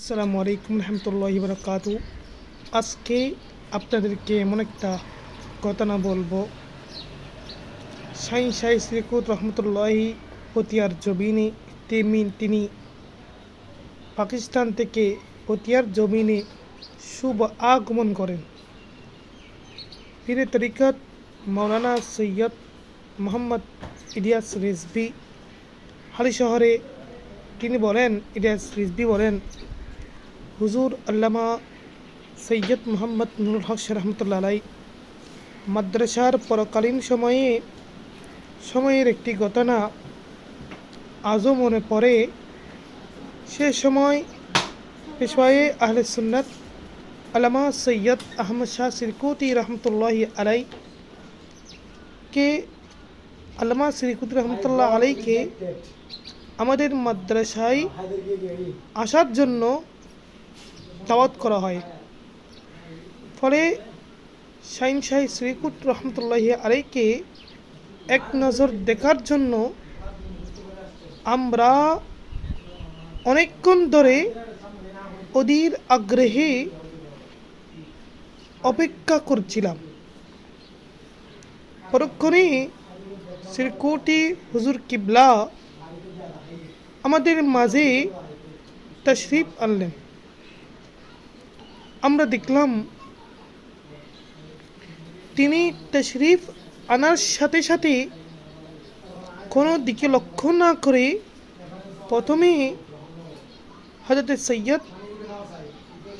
আসসালামু আলাইকুম রহমতুল্লাহ বরকাত। আজকে আপনাদেরকে এমন একটা ঘটনা বলব। সাই সাই শ্রীকুত রহমতুল্লাহি পতিয়ার জমিনে তেমিন তিনি পাকিস্তান থেকে পতিয়ার জমিনে শুভ আগমন করেন। পীরে তরিকত মৌলানা সৈয়দ মোহাম্মদ ইলিয়াস রেজভি হালি শহরে তিনি বলেন, ইলিয়াস রিজভি বলেন হুজুর আল্লামা সৈয়দ মোহাম্মদ নুরুল হক রহমতুল্লাহ আলাই মাদ্রাসার পরকালীন সময়ে, সময়ের একটি ঘটনা আজও মনে পড়ে। সে সময় পেশওয়ায়ে আহলে সুন্নত আল্লামা সৈয়দ আহমদ শাহ সিরকুতি রহমতুল্লাহ আলাই কে আল্লামা সিরকুতি রহমতুল্লাহ আলাইকে আমাদের মাদ্রাসায় আসার জন্য দাওয়াত করা হয়। ফলে শাইন শাহী শ্রীকুট রহমতুল্লাহ আলাইকে এক নজর দেখার জন্য আমরা অনেকক্ষণ ধরে অধীর আগ্রহে অপেক্ষা করছিলাম। পরক্ষণে শ্রীকুটি হুজুর কিবলা আমাদের মাঝে তশরিফ আনলেন। দেখলাম তিনি তশরিফ আনার সাথে সাথে কোনো দিকে লক্ষ্য না করে প্রথমে হজরত সৈয়দ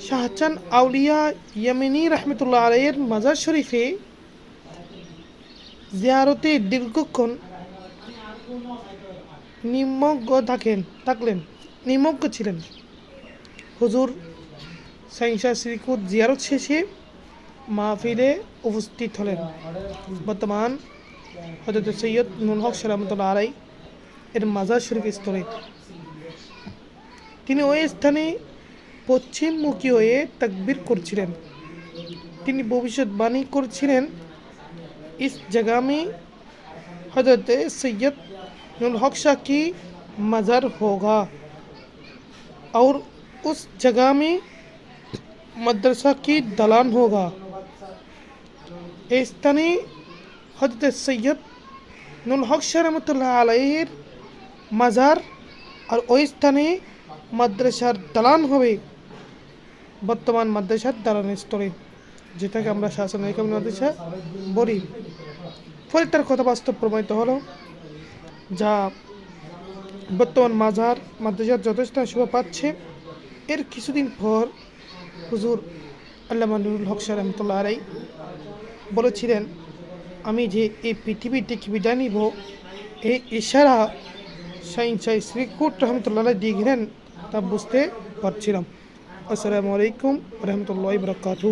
শাহজান আউলিয়া ইয়ামিনী রহমতুল্লাহ আলাইয়ের মাজার শরীফে জিয়ারতে দীর্ঘক্ষণ নিমগ্ন থাকেন, থাকলেন, নিমগ্ন ছিলেন। হুজুর সাইনসা শ্রীকুদ জিয়ারত শেষে মাহফিলে উপস্থিত হলেন বর্তমান হজরত সৈয়দ নুল হক সালামতুল্লাহ আলাই এর মাজার শরীফ স্তরে তিনি ওই স্থানে পশ্চিমমুখী হয়ে তাকবির করছিলেন তিনি ভবিষ্যৎবাণী করছিলেন इस जगह में हजरत सैयद नुल हक शाह की मज़र होगा और उस जगह में मदरसा की दलान होगा এই স্থানে হজরত সৈয়দ নুল হক শাহ রহমতুল্লাহ আলাইয়ের মাজার আর ওই স্থানে মাদ্রাসার দালান হবে বর্তমান মাদ্রাসার দালানের স্তরে যেটাকে আমরা শাসন রেখা মাদ্রাসা বলি ফলে তার কথা বাস্তব প্রমাণিত হলো যা বর্তমান মাজার মাদ্রাসার যথেষ্ট শোভা পাচ্ছে এর কিছুদিন পর হুজুর আল্লাহ নুরুল হক রহমতুল্লাহ আলাই বলেছিলেন, আমি যে এই পৃথিবী থেকে বিদায় নিব এই ইশারা সাইন সাই শ্রীকুট রহমতুল্লাহ দিয়ে গেলেন তা বুঝতে পারছিলাম। আসসালামু আলাইকুম রহমতুল্লাহ বরকাতু